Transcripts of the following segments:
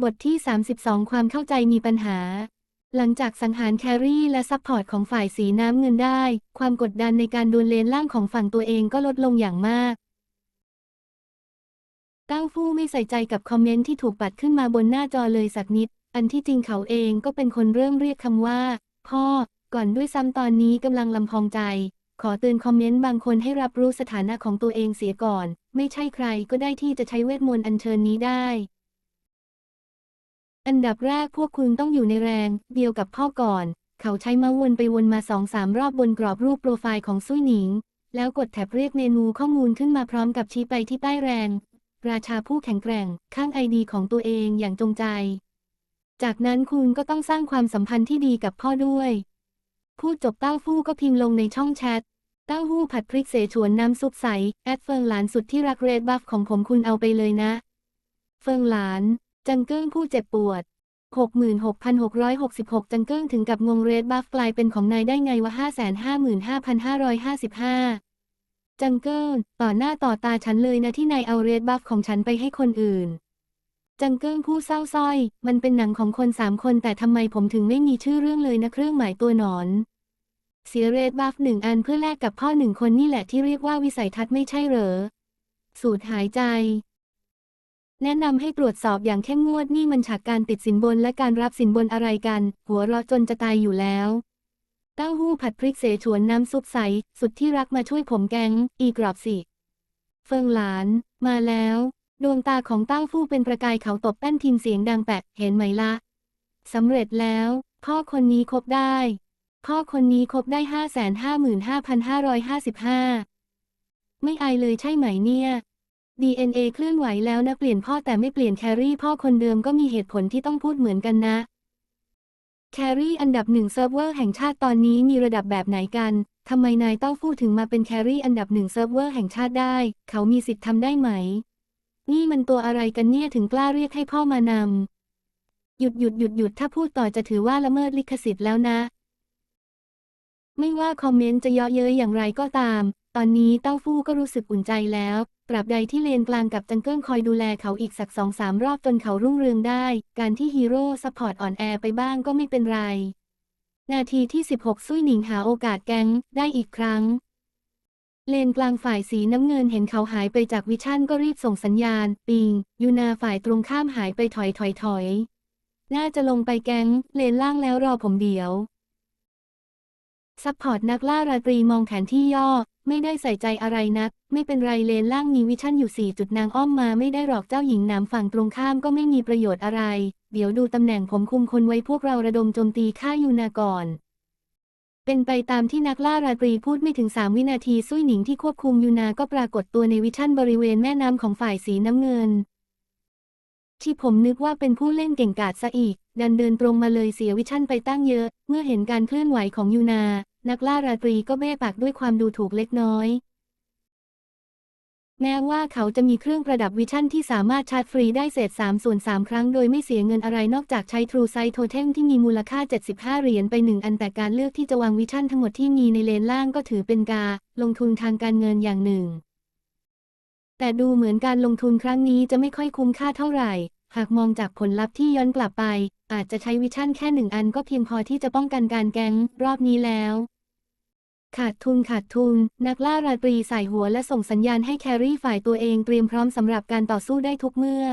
บทที่ 32 ความเข้าใจมีปัญหา หลังจากสังหารแครี่และซัพพอร์ตของฝ่ายสีน้ำเงินได้ ความกดดันในการดวลเลนล่างของฝั่งตัวเองก็ลดลงอย่างมากตั้งฟู่ไม่ใส่ใจกับคอมเมนต์ที่ถูกปัดขึ้นมาบนหน้าจอเลยสักนิด อันที่จริงเขาเองก็เป็นคนเริ่มเรียกคำว่า พ่อ ก่อนด้วยซ้ำตอนนี้กำลังลำพองใจ ขอเตือนคอมเมนต์บางคนให้รับรู้สถานะของตัวเองเสียก่อน ไม่ใช่ใครก็ได้ที่จะใช้เวทมนต์อัญเชิญนี้ได้ อันดับแรกพวกคุณต้องอยู่ในแรงเดียวกับพ่อก่อน เขาใช้มาวนไปวนมาสองสามรอบบนกรอบรูปโปรไฟล์ของซุยหนิง แล้วกดแท็บเรียกเมนูข้อมูลขึ้นมาพร้อมกับชี้ไปที่ใต้แรง ราชาผู้แข็งแกร่ง ข้างไอดีของตัวเองอย่างจงใจ จากนั้นคุณก็ต้องสร้างความสัมพันธ์ที่ดีกับพ่อด้วย พูดจบเต้าฟู่ก็พิมพ์ลงในช่องแชทเต้าหู้ผัดพริกเสฉวนน้ำซุปใส แอดเฟิงหลานสุดที่รักเรดบัฟของผมคุณเอาไปเลยนะ เฟิงหลาน จังเกิ้งผู้เจ็บปวด 66,666 จังเกิ้งถึงกับงงเรดบัฟกลายเป็นของนายได้ไงวะ555,555 จังเกิ้งต่อหน้าต่อตาฉันเลยนะที่นายเอาเรดบัฟของฉันไปให้คนอื่น จังเกิ้งผู้เศร้าส้อย มันเป็นหนังของคนสามคนแต่ทำไมผมถึงไม่มีชื่อเรื่องเลยนะเครื่องหมายตัวหนอน เสียเรดบัฟหนึ่งอันเพื่อแลกกับพ่อหนึ่งคนนี่แหละที่เรียกว่าวิสัยทัศน์ไม่ใช่เหรอ สูดหายใจ แนะนำให้ตรวจสอบอย่างเข้มงวดนี่มันฉากการติดสินบนและการรับสินบนอะไรกัน หัวเราะจนจะตายอยู่แล้วเต้าหู้ผัดพริกเสฉวนน้ำซุปใส สุดที่รักมาช่วยผมแกง อีกรอบสิ เฟิงหลาน มาแล้ว ดวงตาของเต้าฟู่เป็นประกายเขาตบแป้นพิมพ์เสียงดังแปะเห็นไหมละสำเร็จแล้วพ่อคนนี้คบได้ พ่อคนนี้คบได้ห้าแสนห้าหมื่นห้าพันห้าร้อยห้าสิบห้าไม่อายเลยใช่ไหมเนี่ย DNA เคลื่อนไหวแล้วนะเปลี่ยนพ่อแต่ไม่เปลี่ยนแครี่พ่อคนเดิมก็มีเหตุผลที่ต้องพูดเหมือนกันนะ แครี่อันดับหนึ่งเซิร์ฟเวอร์แห่งชาติตอนนี้มีระดับแบบไหนกันทำไมนายต้องพูดถึงมาเป็นแครี่อันดับหนึ่งเซิร์ฟเวอร์แห่งชาติได้ เขามีสิทธิ์ทำได้ไหม นี่มันตัวอะไรกันเนี่ยถึงกล้าเรียกให้พ่อมานำหยุดหยุดหยุดหยุดถ้าพูดต่อจะถือว่าละเมิดลิขสิทธิ์แล้วนะ ไม่ว่าคอมเมนต์จะเยาะเย้ยอย่างไรก็ตาม ตอนนี้เต้าฟู่ก็รู้สึกอุ่นใจแล้วตราบใดที่เลนกลางกับจังเกิ้งคอยดูแลเขาอีกสักสองสามรอบจนเขารุ่งเรืองได้ การที่ฮีโร่ซัพพอร์ตอ่อนแอไปบ้างก็ไม่เป็นไร นาทีที่ 16 ซุยหนิงหาโอกาสแก๊งได้อีกครั้ง เลนกลางฝ่ายสีน้ำเงินเห็นเขาหายไปจากวิชั่นก็รีบส่งสัญญาณ ปิง ยูนาฝ่ายตรงข้ามหายไปถอยถอยถอย น่าจะลงไปแก๊งเลนล่างแล้วรอผมเดี๋ยว ซัพพอร์ตนักล่าราตรีมองแผนที่ย่อ ไม่ได้ใส่ใจอะไรนัก ไม่เป็นไรเลนล่างมีวิชั่นอยู่ 4 จุดนางอ้อมมาไม่ได้หรอกเจ้าหญิงนามฝั่งตรงข้ามก็ไม่มีประโยชน์อะไร เดี๋ยวดูตำแหน่งผมคุมคนไว้พวกเราระดมโจมตีฆ่ายูนาก่อนเป็นไปตามที่นักล่าราตรีพูดไม่ถึง 3 วินาทีซุยหนิงที่ควบคุมยูนาก็ปรากฏตัวในวิชั่นบริเวณแม่น้ำของฝ่ายสีน้ำเงิน ที่ผมนึกว่าเป็นผู้เล่นเก่งกาจซะอีก ดันเดินตรงมาเลยเสียวิชั่นไปตั้งเยอะ เมื่อเห็นการเคลื่อนไหวของยูนา นักล่าราตรีก็เบ้ปากด้วยความดูถูกเล็กน้อย แม้ว่าเขาจะมีเครื่องประดับวิชั่นที่สามารถชาร์จฟรีได้เศษ3ส่วน3ครั้งโดยไม่เสียเงินอะไรนอกจากใช้ True Sight Totem ที่มีมูลค่า 75 เหรียญไปหนึ่งอันแต่การเลือกที่จะวางวิชั่นทั้งหมดที่มีในเลนล่างก็ถือเป็นการลงทุนทางการเงินอย่างหนึ่งแต่ดูเหมือนการลงทุนครั้งนี้จะไม่ค่อยคุ้มค่าเท่าไหร่ หากมองจากผลลัพธ์ที่ย้อนกลับไป อาจจะใช้วิชั่นแค่หนึ่งอันก็เพียงพอที่จะป้องกันการแก๊งรอบนี้แล้ว ขาดทุนขาดทุน นักล่าราตรีใส่หัวและส่งสัญญาณให้แครี่ฝ่ายตัวเองเตรียมพร้อมสำหรับการต่อสู้ได้ทุกเมื่อ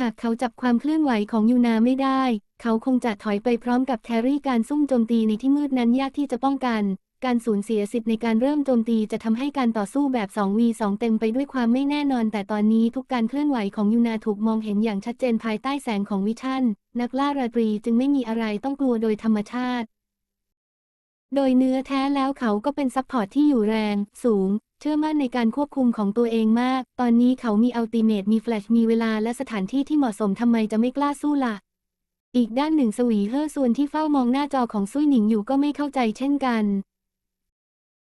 หากเขาจับความเคลื่อนไหวของยูนาไม่ได้ เขาคงจะถอยไปพร้อมกับแครี่การซุ่มโจมตีในที่มืดนั้นยากที่จะป้องกัน การสูญเสียสิทธิ์ในการเริ่มโจมตีจะทำให้การต่อสู้แบบ 2v2 เต็มไปด้วยความไม่แน่นอน แต่ตอนนี้ทุกการเคลื่อนไหวของยูนาถูกมองเห็นอย่างชัดเจนภายใต้แสงของวิชั่น นักล่าราตรีจึงไม่มีอะไรต้องกลัวโดยธรรมชาติ โดยเนื้อแท้แล้วเขาก็เป็นซัพพอร์ตที่อยู่แรง สูง เชื่อมั่นในการควบคุมของตัวเองมาก ตอนนี้เขามีอัลติเมทมีแฟลชมีเวลาและสถานที่ที่เหมาะสมทำไมจะไม่กล้าสู้ล่ะอีกด้านหนึ่งสวีเฮอร์ส่วนที่เฝ้ามองหน้าจอของซุยหนิงอยู่ก็ไม่เข้าใจเช่นกัน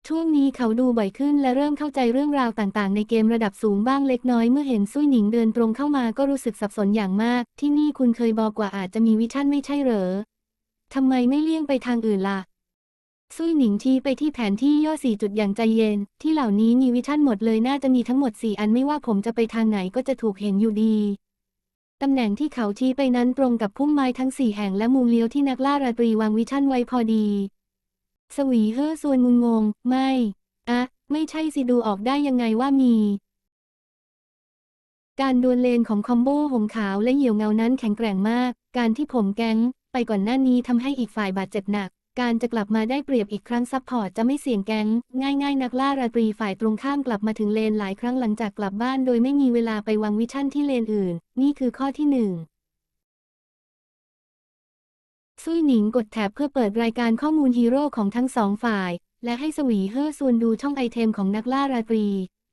ช่วงนี้เขาดูบ่อยขึ้นและเริ่มเข้าใจเรื่องราวต่างๆ ในเกมระดับสูงบ้างเล็กน้อยเมื่อเห็นซุยหนิงเดินตรงเข้ามาก็รู้สึกสับสนอย่างมาก ที่นี่คุณเคยบอกว่าอาจจะมีวิชั่นไม่ใช่เหรอทำไมไม่เลี่ยงไปทางอื่นล่ะซุยหนิงชี้ไปที่แผนที่ย่อสี่จุดอย่างใจเย็น ที่เหล่านี้มีวิชั่นหมดเลยน่าจะมีทั้งหมดสี่อันไม่ว่าผมจะไปทางไหนก็จะถูกเห็นอยู่ดีตำแหน่งที่เขาชี้ไปนั้นตรงกับพุ่มไม้ทั้งสี่แห่งและมุมเลี้ยวที่นักล่าราตรีวางวิชั่นไว้พอดี สวีเฮ่อส่วนงุนงง ไม่อะไม่ใช่สิดูออกได้ยังไงว่ามี การดวลเลนของคอมโบหงขาวและเหี่ยวเงานั้นแข็งแกร่งมาก การที่ผมแก๊งไปก่อนหน้านี้ทำให้อีกฝ่ายบาดเจ็บหนัก การจะกลับมาได้เปรียบอีกครั้งซับพอร์ตจะไม่เสี่ยงแก๊ง ง่ายๆ นักล่าราตรีฝ่ายตรงข้ามกลับมาถึงเลนหลายครั้งหลังจากกลับบ้าน โดยไม่มีเวลาไปวางวิชั่นที่เลนอื่น นี่คือข้อที่หนึ่ง ซุยหนิงกดแทบเพื่อเปิดรายการข้อมูลฮีโร่ของทั้งสองฝ่าย และให้สวีเฮ่อส่วนดูช่องไอเทมของนักล่าราตรี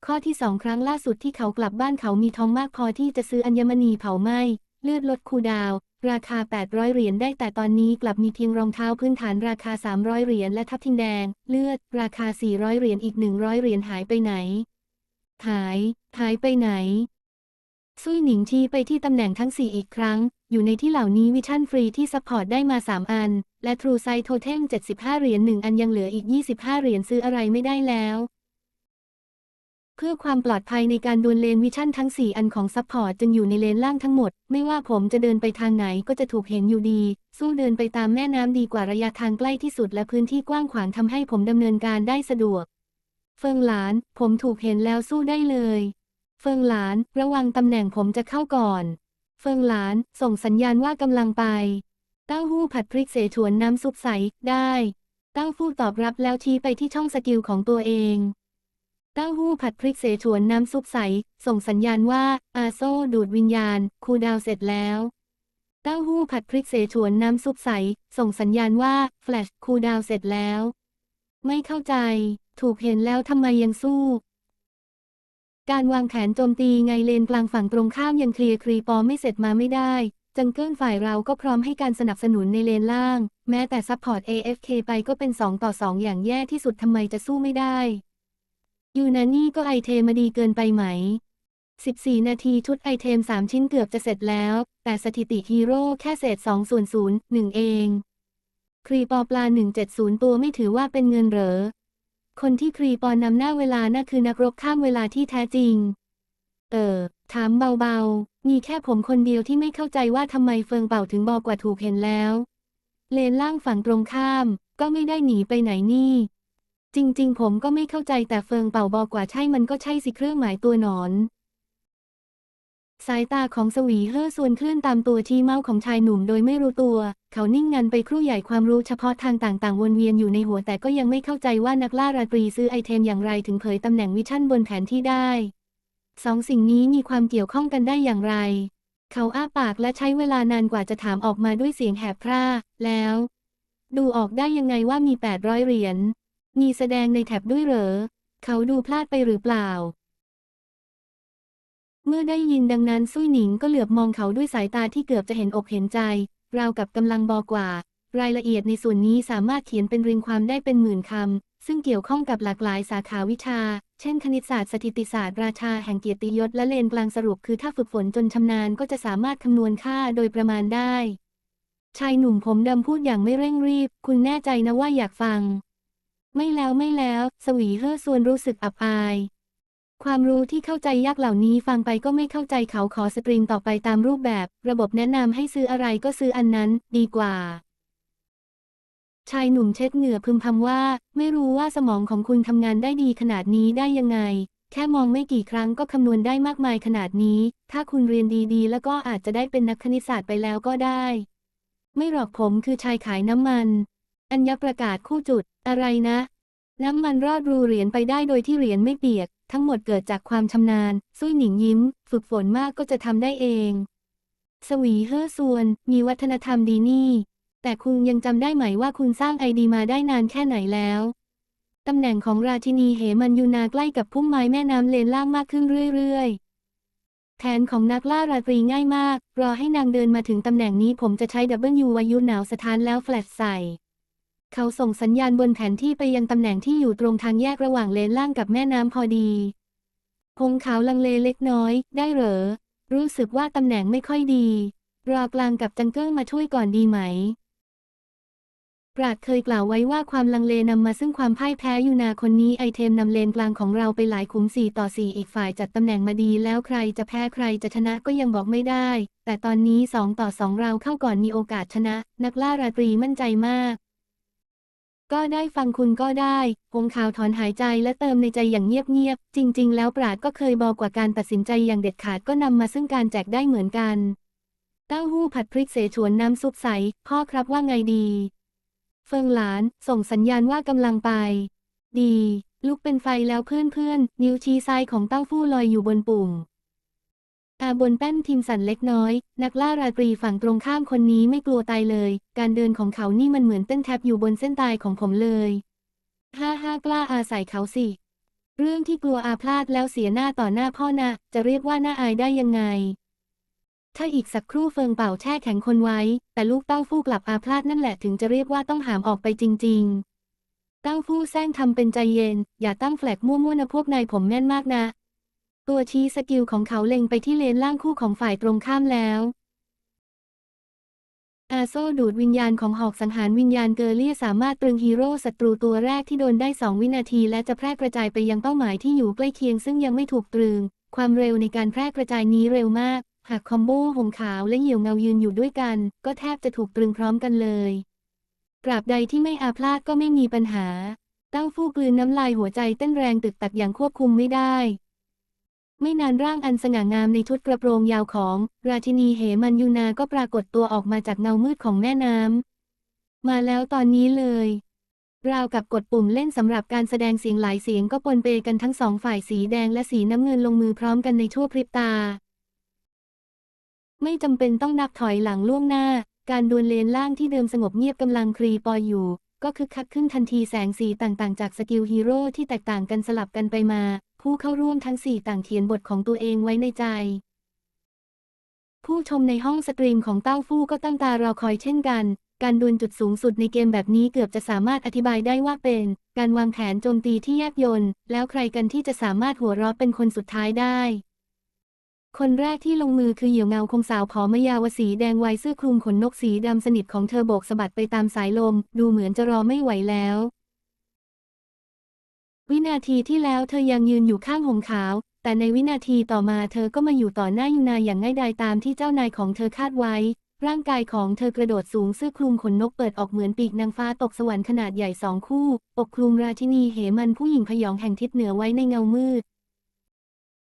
ข้อที่สองครั้งล่าสุดที่เขากลับบ้านเขามีทองมากพอที่จะซื้ออัญมณีเผาไหม้เลือดลดคูดาว ราคา 800 เหรียญได้แต่ตอนนี้กลับมีเพียงรองเท้าพื้นฐานราคา 300 เหรียญและทับทิมแดง เลือด ราคา 400 เหรียญอีก 100 เหรียญหายไปไหน หาย หายไปไหน ซุยหนิงชี้ไปที่ตำแหน่งทั้ง 4 อีกครั้ง อยู่ในที่เหล่านี้วิชั่นฟรีที่ซัพพอร์ตได้มา 3 อัน และทรูไซโทเทม75 เหรียญ1อันยังเหลืออีก 25 เหรียญซื้ออะไรไม่ได้แล้ว เพื่อความปลอดภัยในการดวลเลนวิชั่นทั้ง 4 อันของซัพพอร์ตจึงอยู่ในเลนล่างทั้งหมด ไม่ว่าผมจะเดินไปทางไหนก็จะถูกเห็นอยู่ดี สู้เดินไปตามแม่น้ำดีกว่าระยะทางใกล้ที่สุดและพื้นที่กว้างขวางทำให้ผมดำเนินการได้สะดวก เฟิงหลาน ผมถูกเห็นแล้วสู้ได้เลย เฟิงหลาน ระวังตำแหน่งผมจะเข้าก่อน เฟิงหลาน ส่งสัญญาณว่ากำลังไป เต้าหู้ผัดพริกเสฉวนน้ำซุปใส ได้ เต้าหู้ตอบรับแล้วชี้ไปที่ช่องสกิลของตัวเอง เต้าหู้ผัดพริกเสฉวนน้ำซุปใส ส่งสัญญาณว่า อาโซดูดวิญญาณ คูดาวเสร็จแล้ว เต้าหู้ผัดพริกเสฉวนน้ำซุปใส ส่งสัญญาณว่า แฟลชคูดาวเสร็จแล้ว ไม่เข้าใจ ถูกเห็นแล้วทำไมยังสู้ การวางแผนโจมตีไงเลนกลางฝั่งตรงข้ามยังเคลียร์ครีปอไม่เสร็จมาไม่ได้ จังเกิลฝ่ายเราก็พร้อมให้การสนับสนุนในเลนล่าง แม้แต่ซัพพอร์ต AFK ไปก็เป็น 2 ต่อ 2 อย่างแย่ที่สุดทำไมจะสู้ไม่ได้ ยูนานี่ก็ไอเทมมาดีเกินไปไหม 14 นาทีชุดไอเทม 3 ชิ้นเกือบจะเสร็จแล้ว แต่สถิติฮีโร่แค่เศษ2ส่วน0 1 เอง ครีปอปลา 170 ตัวไม่ถือว่าเป็นเงินเหรอ คนที่ครีปอนนำหน้าเวลาน่ะคือนักรบข้ามเวลาที่แท้จริง เออ ถามเบาๆ มีแค่ผมคนเดียวที่ไม่เข้าใจว่าทำไมเฟิงเป่าถึงบอกว่าถูกเห็นแล้ว เลนล่างฝั่งตรงข้าม ก็ไม่ได้หนีไปไหนนี่ จริง ๆ ผมก็ไม่เข้าใจแต่เฟิงเป่าบอกว่าใช่มันก็ใช่สิเครื่องหมายตัวหนอน สายตาของสวีเฮ่อส่วนเคลื่อนตามตัวชี้เมาของชายหนุ่มโดยไม่รู้ตัว เขานิ่งงันไปครู่ใหญ่ความรู้เฉพาะทางต่างๆ วนเวียนอยู่ในหัวแต่ก็ยังไม่เข้าใจว่านักล่าราตรีซื้อไอเทมอย่างไรถึงเผยตำแหน่งวิชั่นบนแผนที่ได้สองสิ่งนี้มีความเกี่ยวข้องกันได้อย่างไร เขาอ้าปากและใช้เวลานานกว่าจะถามออกมาด้วยเสียงแหบพร่า แล้ว ดูออกได้ยังไงว่ามี800เหรียญ มีแสดงในแท็บด้วยเหรอ เขาดูพลาดไปหรือเปล่า เมื่อได้ยินดังนั้นซุยหนิงก็เหลือบมองเขาด้วยสายตาที่เกือบจะเห็นอกเห็นใจ ราวกับกำลังบอกว่า รายละเอียดในส่วนนี้สามารถเขียนเป็นเรียงความได้เป็นหมื่นคำ ซึ่งเกี่ยวข้องกับหลากหลายสาขาวิชา เช่น คณิตศาสตร์สถิติศาสตร์ราชาแห่งเกียรติยศและเลนกลางสรุปคือถ้าฝึกฝนจนชำนาญก็จะสามารถคำนวณค่าโดยประมาณได้ ชายหนุ่มผมดำพูดอย่างไม่เร่งรีบ คุณแน่ใจนะว่าอยากฟัง ไม่แล้วไม่แล้ว สวีเฮ่อส่วนรู้สึกอับอาย ความรู้ที่เข้าใจยากเหล่านี้ฟังไปก็ไม่เข้าใจเขาขอสตรีมต่อไปตามรูปแบบ ระบบแนะนำให้ซื้ออะไรก็ซื้ออันนั้น ดีกว่า ชายหนุ่มเช็ดเหงื่อพึมพำว่า ไม่รู้ว่าสมองของคุณทำงานได้ดีขนาดนี้ได้ยังไง แค่มองไม่กี่ครั้งก็คำนวณได้มากมายขนาดนี้ ถ้าคุณเรียนดีๆ แล้วก็อาจจะได้เป็นนักคณิตศาสตร์ไปแล้วก็ได้ ไม่หรอกผมคือชายขายน้ำมัน อัญญประกาศคู่จุด อะไรนะ น้ำมันรอดรูเหรียญไปได้โดยที่เหรียญไม่เปียก ทั้งหมดเกิดจากความชำนาญ ซุยหนิงยิ้ม ฝึกฝนมากก็จะทำได้เอง สวีเฮ่อส่วน มีวัฒนธรรมดีนี่ แต่คุณยังจำได้ไหมว่าคุณสร้างไอดีมาได้นานแค่ไหนแล้วตำแหน่งของราชินีเหมันยูนาใกล้กับพุ่มไม้แม่น้ำเลนล่างมากขึ้นเรื่อยๆ แผนของนักล่าราตรีง่ายมาก รอให้นางเดินมาถึงตำแหน่งนี้ผมจะใช้ดับเบิลยูวายุหนาวสถานแล้วแฟลชใส่ เขาส่งสัญญาณบนแผนที่ไปยังตำแหน่งที่อยู่ตรงทางแยกระหว่างเลนล่างกับแม่น้ำพอดีพงขาวลังเลเล็กน้อย ได้เหรอ รู้สึกว่าตำแหน่งไม่ค่อยดี รอกลางกับจังเกิ้ลมาช่วยก่อนดีไหม ปราดเคยกล่าวไว้ว่าความลังเลนำมาซึ่งความพ่ายแพ้ยูนาคนนี้ไอเทมนำเลนกลางของเราไปหลายขุม4ต่อ4อีกฝ่ายจัดตำแหน่งมาดีแล้วใครจะแพ้ใครจะชนะก็ยังบอกไม่ได้ แต่ตอนนี้2ต่อ2เราเข้าก่อนมีโอกาสชนะ นักล่าราตรีมั่นใจมาก ก็ได้ฟังคุณก็ได้หงขาวถอนหายใจและเติมในใจอย่างเงียบๆ จริง ๆ แล้วปราดก็เคยบอกว่าการตัดสินใจอย่างเด็ดขาดก็นำมาซึ่งการแจกได้เหมือนกัน เต้าหู้ผัดพริกเสฉวนน้ำซุปใส พ่อครับว่าไงดี เฟิงหลาน ส่งสัญญาณว่ากำลังไป ดี ลุกเป็นไฟแล้วเพื่อนๆ นิ้วชี้ซ้ายของเต้าฟู้ลอยอยู่บนปุ่ม ตาบนแป้นทีมสั่นเล็กน้อย นักล่าราตรีฝั่งตรงข้ามคนนี้ไม่กลัวตายเลย การเดินของเขานี่มันเหมือนเต้นแทบอยู่บนเส้นตายของผมเลย ห้าห้ากล้าอาศัยเขาสิ เรื่องที่กลัวอาพลาดแล้วเสียหน้าต่อหน้าพ่อนะจะเรียกว่าหน่าอายได้ยังไง ถ้าอีกสักครู่เฟิงเป่าแช่แข็งคนไว้ แต่ลูกเต้าฟู่กลับอาพลาดนั่นแหละถึงจะเรียกว่าต้องหามออกไปจริง ๆ เต้าฟู่แซงทำเป็นใจเย็น อย่าตั้งแฟลกมั่วๆนะพวกนายผมแม่นมากนะ ตัวชี้สกิลของเขาเล็งไปที่เลนล่างคู่ของฝ่ายตรงข้ามแล้ว อาโซดูดวิญญาณของหอกสังหารวิญญาณเกอร์เลียสามารถตรึงฮีโร่ศัตรูตัวแรกที่โดนได้ 2 วินาที และจะแพร่กระจายไปยังเป้าหมายที่อยู่ใกล้เคียงซึ่งยังไม่ถูกตรึง ความเร็วในการแพร่กระจายนี้เร็วมาก หากคอมโบหงขาวและเหยี่ยวเงายืนอยู่ด้วยกัน ก็แทบจะถูกตรึงพร้อมกันเลยตราบใดที่ไม่อาพลาดก็ไม่มีปัญหา เต้าฟู่กลืนน้ำลายหัวใจเต้นแรงตึกตักอย่างควบคุมไม่ได้ ไม่นานร่างอันสง่างามในชุดกระโปรงยาวของ ราชินีเหมันยูนาก็ปรากฏตัวออกมาจากเงามืดของแม่น้ำ มาแล้วตอนนี้เลย ราวกับกดปุ่มเล่นสำหรับการแสดงเสียงหลายเสียงก็ปนเปกันทั้งสองฝ่ายสีแดงและสีน้ำเงินลงมือพร้อมกันในชั่วพริบตา ไม่จำเป็นต้องนับถอยหลังล่วงหน้า การดวลเลนล่างที่เดิมสงบเงียบกำลังคลีปอยอยู่ก็คึกคักขึ้นทันทีแสงสีต่างๆ จากสกิลฮีโร่ที่แตกต่างกันสลับกันไปมา ผู้เข้าร่วมทั้งสี่ต่างเขียนบทของตัวเองไว้ในใจ ผู้ชมในห้องสตรีมของเต้าฟู่ก็ตั้งตารอคอยเช่นกัน การดวลจุดสูงสุดในเกมแบบนี้เกือบจะสามารถอธิบายได้ว่าเป็น การวางแผนโจมตีที่แยบยลแล้วใครกันที่จะสามารถหัวเราะเป็นคนสุดท้ายได้คนแรกที่ลงมือคือเหี่ยวเงาคงสาวผอมยาวสีแดงวัยเสื้อคลุมขนนกสีดำสนิทของเธอโบกสะบัดไปตามสายลม ดูเหมือนจะรอไม่ไหวแล้ว วินาทีที่แล้วเธอยังยืนอยู่ข้างหงขาว แต่ในวินาทีต่อมาเธอก็มาอยู่ต่อหน้ายูนาอย่างง่ายดายตามที่เจ้านายของเธอคาดไว้ ร่างกายของเธอกระโดดสูงเสื้อคลุมขนนกเปิดออกเหมือนปีกนางฟ้าตกสวรรค์ขนาดใหญ่สองคู่ ปกคลุมราชินีเหมันผู้หญิงพยองแห่งทิศเหนือไว้ในเงามืด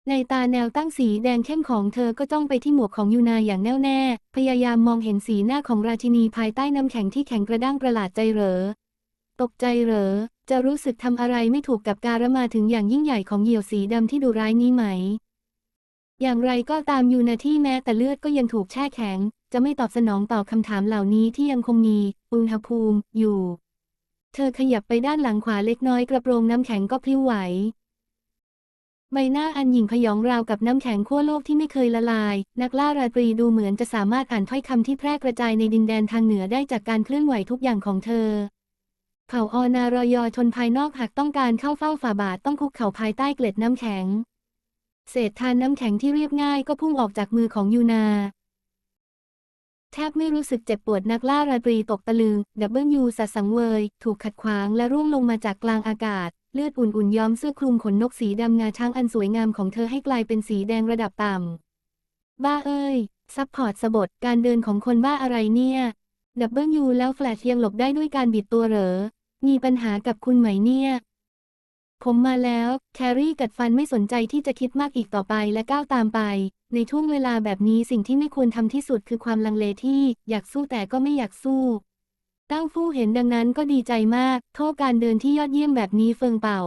ในตาแนวตั้งสีแดงเข้มของเธอก็จ้องไปที่หมวกของยูนาอย่างแน่วแน่ พยายามมองเห็นสีหน้าของราชินีภายใต้น้ำแข็งที่แข็งกระด้างประหลาดใจเหรอ ตกใจเหรอ จะรู้สึกทำอะไรไม่ถูกกับการมาถึงอย่างยิ่งใหญ่ของเหยี่ยวสีดำที่ดุร้ายนี้ไหม อย่างไรก็ตามยูนาที่แม้แต่เลือดก็ยังถูกแช่แข็ง จะไม่ตอบสนองต่อคำถามเหล่านี้ที่ยังคงมีอุณหภูมิอยู่ เธอขยับไปด้านหลังขวาเล็กน้อยกระโปรงน้ำแข็งก็พลิ้วไหวใบหน้าอันหยิ่งพยองราวกับน้ำแข็งขั้วโลกที่ไม่เคยละลาย นักล่าราตรีดูเหมือนจะสามารถอ่านถ้อยคำที่แพร่กระจายในดินแดนทางเหนือได้จากการเคลื่อนไหวทุกอย่างของเธอ เผ่าอนารอยอชนภายนอกหากต้องการเข้าเฝ้าฝ่าบาทต้องคุกเข่าภายใต้เกล็ดน้ำแข็ง เศษทานน้ำแข็งที่เรียบง่ายก็พุ่งออกจากมือของยูนา แทบไม่รู้สึกเจ็บปวดนักล่าราตรีตกตะลึงดับเบิลยูสัสังเวย ถูกขัดขวางและร่วงลงมาจากกลางอากาศ เลือดอุ่นๆย้อมเสื้อคลุมขนนกสีดำงาช้างอันสวยงามของเธอให้กลายเป็นสีแดงระดับต่ำบ้าเอ้ยซัพพอร์ตสะบดการเดินของคนบ้าอะไรเนี่ยดับเบิลยูแล้วแฟลชยังหลบได้ด้วยการบิดตัวเหรอ มีปัญหากับคุณไหมเนี่ย ผมมาแล้ว แครี่กัดฟันไม่สนใจที่จะคิดมากอีกต่อไปและก้าวตามไป ในช่วงเวลาแบบนี้สิ่งที่ไม่ควรทำที่สุดคือความลังเลที่อยากสู้แต่ก็ไม่อยากสู้เต้าฟู่เห็นดังนั้นก็ดีใจมาก โทษการเดินที่ยอดเยี่ยมแบบนี้เฟิงเป่า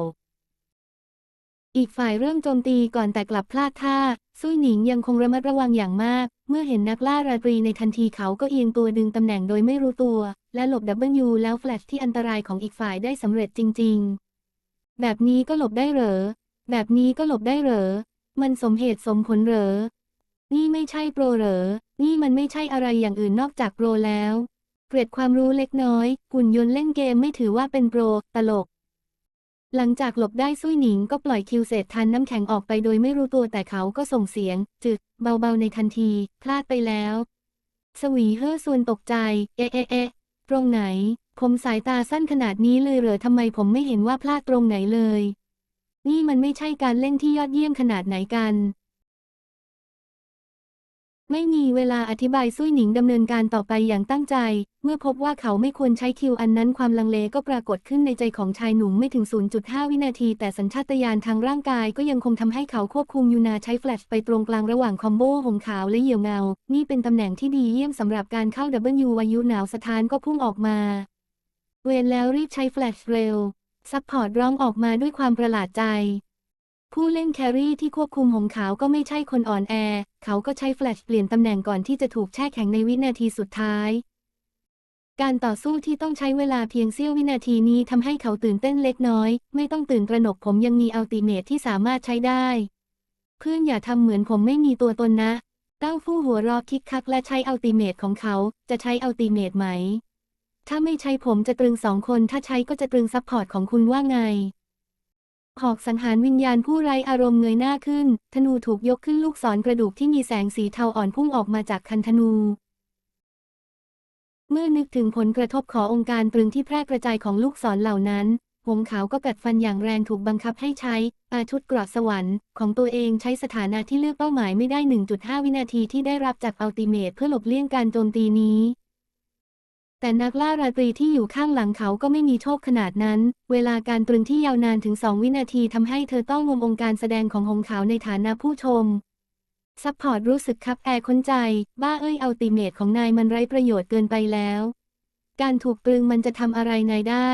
อีกฝ่ายเริ่มโจมตีก่อนแต่กลับพลาดท่าซุยหนิงยังคงระมัดระวังอย่างมาก เมื่อเห็นนักล่าราตรีในทันทีเขาก็เอียงตัวดึงตำแหน่งโดยไม่รู้ตัว และหลบดับเบิลยูแล้วแฟลชที่อันตรายของอีกฝ่ายได้สำเร็จจริง ๆ แบบนี้ก็หลบได้เหรอ แบบนี้ก็หลบได้เหรอ มันสมเหตุสมผลเหรอ นี่ไม่ใช่โปรเหรอ นี่มันไม่ใช่อะไรอย่างอื่นนอกจากโปรแล้ว เกร็ดความรู้เล็กน้อยหุ่นยนเล่นเกมไม่ถือว่าเป็นโปร ตลก หลังจากหลบได้ซุยหนิงก็ปล่อยคิวเศษทันน้ำแข็งออกไปโดยไม่รู้ตัวแต่เขาก็ส่งเสียง จึก เบาๆในทันที พลาดไปแล้ว สวีเฮ่อส่วนตกใจ เอ๊ะเอ๊ะเอ๊ะตรงไหน ผมสายตาสั้นขนาดนี้เลยเหรอทำไมผมไม่เห็นว่าพลาดตรงไหนเลย นี่มันไม่ใช่การเล่นที่ยอดเยี่ยมขนาดไหนกัน ไม่มีเวลาอธิบายซุยหนิงดำเนินการต่อไปอย่างตั้งใจ เมื่อพบว่าเขาไม่ควรใช้คิวอันนั้นความลังเลก็ปรากฏขึ้นในใจของชายหนุ่มไม่ถึง 0.5 วินาที แต่สัญชาตญาณทางร่างกายก็ยังคงทำให้เขาควบคุมยูนาใช้แฟลชไปตรงกลางระหว่างคอมโบหงขาวและเหยี่ยวเงา นี่เป็นตำแหน่งที่ดีเยี่ยมสำหรับการเข้า W วายุหนาวสถานก็พุ่งออกมา เวนแล้วรีบใช้แฟลชเร็วซัพพอร์ตร้องออกมาด้วยความประหลาดใจ ผู้เล่นแครี่ที่ควบคุมหงขาวก็ไม่ใช่คนอ่อนแอ เขาก็ใช้แฟลชเปลี่ยนตำแหน่งก่อนที่จะถูกแช่แข็งในวินาทีสุดท้าย การต่อสู้ที่ต้องใช้เวลาเพียงเสี้ยววินาทีนี้ทำให้เขาตื่นเต้นเล็กน้อย ไม่ต้องตื่นตระหนกผมยังมีอัลติเมทที่สามารถใช้ได้ เพื่อนอย่าทำเหมือนผมไม่มีตัวตนนะเต้าฟู่หัวรอคิกคักและใช้อัลติเมทของเขาจะใช้อัลติเมทไหม ถ้าไม่ใช้ผมจะตรึงสองคนถ้าใช้ก็จะตรึงซัพพอร์ตของคุณว่าไง หอกสังหารวิญญาณผู้ไร้อารมณ์เงยหน้าขึ้น ธนูถูกยกขึ้นลูกศรกระดูกที่มีแสงสีเทาอ่อนพุ่งออกมาจากคันธนู เมื่อนึกถึงผลกระทบขององค์การตรึงที่แพร่กระจายของลูกศรเหล่านั้น หงขาวก็กัดฟันอย่างแรงถูกบังคับให้ใช้ อาชุดกราะสวรรค์ของตัวเองใช้สถานะที่เลือกเป้าหมายไม่ได้ 1.5 วินาทีที่ได้รับจากอัลติเมทเพื่อหลบเลี่ยงการโจมตีนี้ แต่นักล่าราตรีที่อยู่ข้างหลังเขาก็ไม่มีโชคขนาดนั้น เวลาการตรึงที่ยาวนานถึง2วินาทีทำให้เธอต้องงมองค์การแสดงของหงขาวในฐานะผู้ชม ซัพพอร์ตรู้สึกคับแอร์ค้นใจ บ้าเอ้ยอัลติเมทของนายมันไร้ประโยชน์เกินไปแล้ว การถูกตรึงมันจะทำอะไรนายได้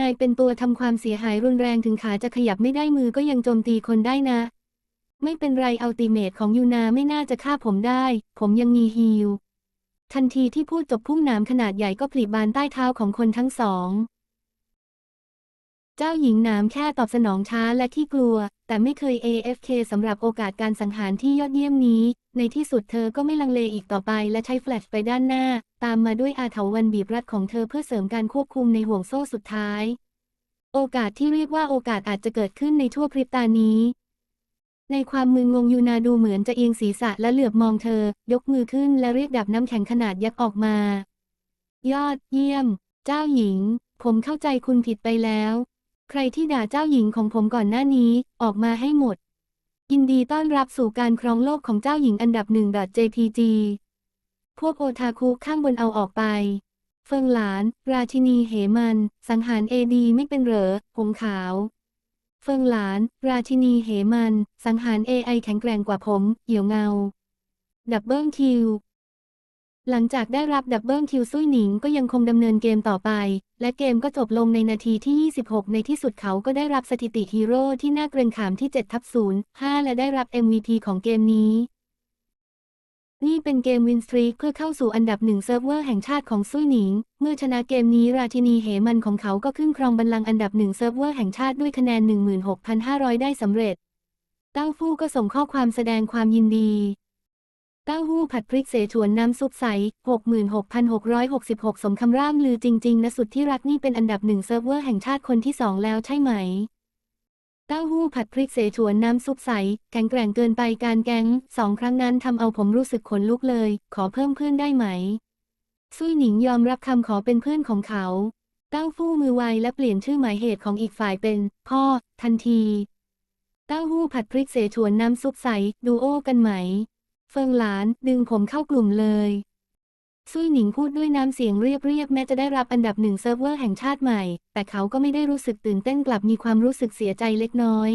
นายเป็นตัวทำความเสียหายรุนแรงถึงขาจะขยับไม่ได้มือก็ยังโจมตีคนได้นะ ไม่เป็นไรอัลติเมทของยูนาไม่น่าจะฆ่าผมได้ ผมยังมีฮีล ทันทีที่พูดจบพุ่มหนามขนาดใหญ่ก็ผลิบานใต้เท้าของคนทั้งสอง เจ้าหญิงนามแค่ตอบสนองช้าและขี้กลัว แต่ไม่เคย AFK สำหรับโอกาสการสังหารที่ยอดเยี่ยมนี้ ในที่สุดเธอก็ไม่ลังเลอีกต่อไปและใช้แฟลชไปด้านหน้า ตามมาด้วยอาเถาวันบีบรัดของเธอเพื่อเสริมการควบคุมในห่วงโซ่สุดท้าย โอกาสที่เรียกว่าโอกาสอาจจะเกิดขึ้นในชั่วพริบตานี้ ในความมึนงงยูนาดูเหมือนจะเอียงศีรษะและเหลือบมองเธอ ยกมือขึ้นและเรียกดับน้ำแข็งขนาดยักษ์ออกมา ยอดเยี่ยม เจ้าหญิง ผมเข้าใจคุณผิดไปแล้ว ใครที่ด่าเจ้าหญิงของผมก่อนหน้านี้ ออกมาให้หมด ยินดีต้อนรับสู่การครองโลกของเจ้าหญิงอันดับหนึ่ง .jpg พวกโอทาคุข้างบนเอาออกไป เฟิงหลาน ราชินีเหมัน สังหารเอดีไม่เป็นเหรอหงขาว ฟิงหลาน ราชินีเหมัน สังหารเอไอแข็งแกร่งกว่าผม เหี่ยวเงา ดับเบิลคิว หลังจากได้รับดับเบิลคิวซุยหนิงก็ยังคงดำเนินเกมต่อไป และเกมก็จบลงในนาทีที่ 26 ในที่สุดเขาก็ได้รับสถิติฮีโร่ที่น่าเกรงขามที่7ทับ0 5และได้รับ MVP ของเกมนี้ นี่เป็นเกมวินสตรีเพื่อเข้าสู่อันดับหนึ่งเซิร์ฟเวอร์แห่งชาติของซุยหนิง เมื่อชนะเกมนี้ราชินีเหมันของเขาก็ขึ้นครองบัลลังก์อันดับหนึ่งเซิร์ฟเวอร์แห่งชาติด้วยคะแนน 16,500 ได้สำเร็จ เต้าฟู่ก็ส่งข้อความแสดงความยินดี เต้าหู้ผัดพริกเสฉวนน้ำซุปใส 66,666 สมคำร่ำลือจริง ๆนะสุดที่รักนี่เป็นอันดับหนึ่งเซิร์ฟเวอร์แห่งชาติคนที่สองแล้วใช่ไหม เต้าหู้ผัดพริกเสฉวนน้ำซุปใส แข็งแกร่งเกินไปการแกงสองครั้งนั้นทำเอาผมรู้สึกขนลุกเลย ขอเพิ่มเพื่อนได้ไหม ซุยหนิงยอมรับคำขอเป็นเพื่อนของเขา เต้าฟู่มือไวและเปลี่ยนชื่อหมายเหตุของอีกฝ่ายเป็น พ่อ ทันที เต้าหู้ผัดพริกเสฉวนน้ำซุปใส ดูโอกันไหม เฟิงหลานดึงผมเข้ากลุ่มเลย ซุยหนิงพูดด้วยน้ำเสียงเรียบๆแม้จะได้รับอันดับหนึ่งเซิร์ฟเวอร์แห่งชาติใหม่ แต่เขาก็ไม่ได้รู้สึกตื่นเต้นกลับมีความรู้สึกเสียใจเล็กน้อย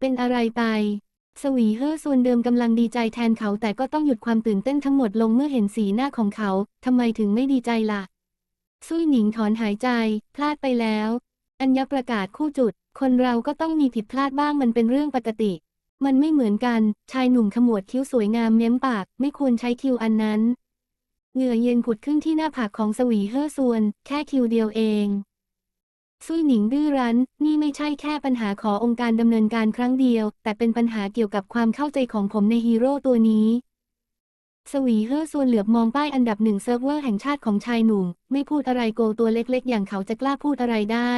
เป็นอะไรไป สวีเฮอส่วนเดิมกำลังดีใจแทนเขาแต่ก็ต้องหยุดความตื่นเต้นทั้งหมดลงเมื่อเห็นสีหน้าของเขาทำไมถึงไม่ดีใจล่ะซุยหนิงถอนหายใจ พลาดไปแล้ว อัญญประกาศคู่จุด คนเราก็ต้องมีผิดพลาดบ้างมันเป็นเรื่องปกติ มันไม่เหมือนกัน ชายหนุ่มขมวดคิ้วสวยงามเม้มปาก ไม่ควรใช้คิวอันนั้น เหงื่อเย็นผุดขึ้นที่หน้าผากของสวีเฮอส่วน แค่คิวเดียวเองซุยหนิงดื้อรั้น นี่ไม่ใช่แค่ปัญหาขอองค์การดำเนินการครั้งเดียว แต่เป็นปัญหาเกี่ยวกับความเข้าใจของผมในฮีโร่ตัวนี้สวีเฮอส่วนเหลือบมองป้ายอันดับหนึ่งเซิร์ฟเวอร์แห่งชาติของชายหนุ่ม ไม่พูดอะไรโกตัวเล็กๆ อย่างเขาจะกล้าพูดอะไรได้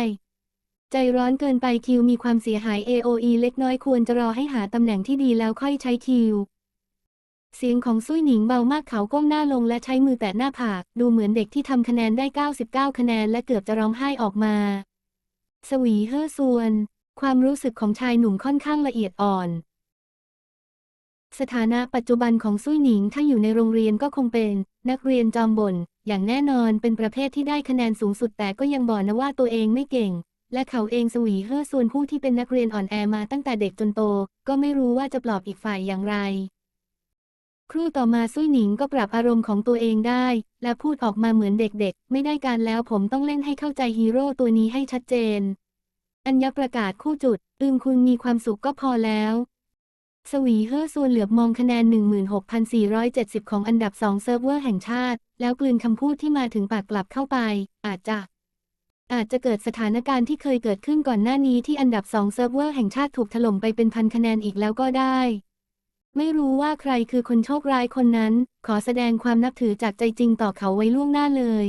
ใจร้อนเกินไปคิวมีความเสียหาย AOE เล็กน้อยควรจะรอให้หาตำแหน่งที่ดีแล้วค่อยใช้คิว เสียงของซุยหนิงเบามากเขาก้มหน้าลงและใช้มือแตะหน้าผาก ดูเหมือนเด็กที่ทำคะแนนได้ 99 คะแนนและเกือบจะร้องไห้ออกมา สวีเฮ่อส่วน ความรู้สึกของชายหนุ่มค่อนข้างละเอียดอ่อน สถานะปัจจุบันของซุยหนิงถ้าอยู่ในโรงเรียนก็คงเป็น นักเรียนจอมบ่นอย่างแน่นอนเป็นประเภทที่ได้คะแนนสูงสุดแต่ก็ยังบอกนะว่าตัวเองไม่เก่ง และเขาเองสวีเฮ่อส่วนผู้ที่เป็นนักเรียนอ่อนแอมาตั้งแต่เด็กจนโต ก็ไม่รู้ว่าจะปลอบอีกฝ่ายอย่างไร ครู่ต่อมาซุยหนิงก็ปรับอารมณ์ของตัวเองได้ และพูดออกมาเหมือนเด็กๆ ไม่ได้การแล้วผมต้องเล่นให้เข้าใจฮีโร่ตัวนี้ให้ชัดเจน อัญญประกาศคู่จุด อึมคุณมีความสุขก็พอแล้ว สวีเฮ่อส่วนเหลือบมองคะแนน 16,470 ของอันดับ2เซิร์ฟเวอร์แห่งชาติ แล้วกลืนคำพูดที่มาถึงปากกลับเข้าไป อาจจะอาจจะเกิดสถานการณ์ที่เคยเกิดขึ้นก่อนหน้านี้ที่อันดับ2เซิร์ฟเวอร์แห่งชาติถูกถล่มไปเป็นพันคะแนนอีกแล้วก็ได้ ไม่รู้ว่าใครคือคนโชคร้ายคนนั้น ขอแสดงความนับถือจากใจจริงต่อเขาไว้ล่วงหน้าเลย